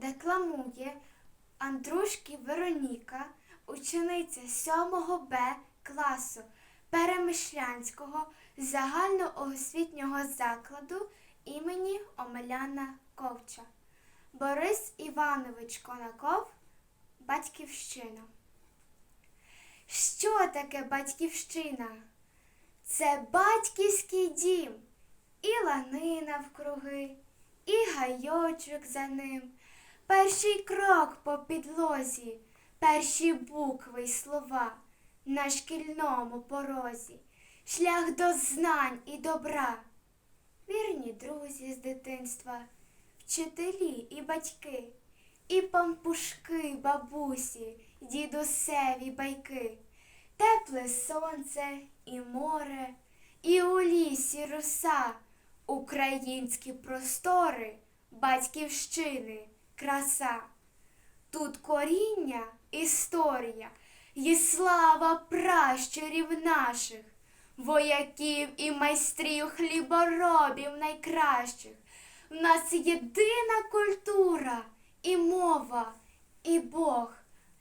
декламує Андрушки Вероніка, учениця 7 Б класу Перемишлянського загальноосвітнього закладу імені Омеляна Ковча. Борис Іванович Конаков Батьківщина. Що таке батьківщина? Це батьківський дім, і ланина вкруги, і гайочок за ним, перший крок по підлозі, перші букви й слова на шкільному порозі, шлях до знань і добра, вірні друзі з дитинства, вчителі і батьки, і пампушки, бабусі, дідусеві байки, тепле сонце і море, і у лісі роса, українські простори, батьківщини, краса. Тут коріння, історія, і слава пращурів наших, вояків і майстрів хліборобів найкращих. В нас єдина культура і мова, і Бог,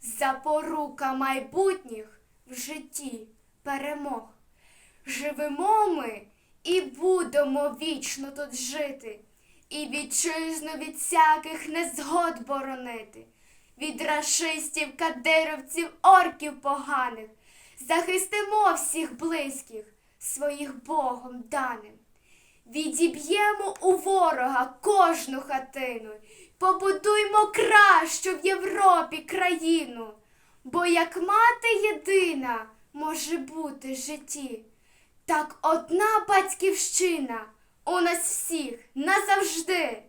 запорука майбутніх в житті перемог. Живемо ми і будемо вічно тут жити, і вітчизну від всяких незгод боронити, від рашистів, кадировців, орків поганих, захистимо всіх близьких своїх Богом даним. Відіб'ємо у ворога кожну хатину, побудуймо кращу в Європі країну, бо як мати єдина може бути в житті, так одна батьківщина у нас всіх назавжди.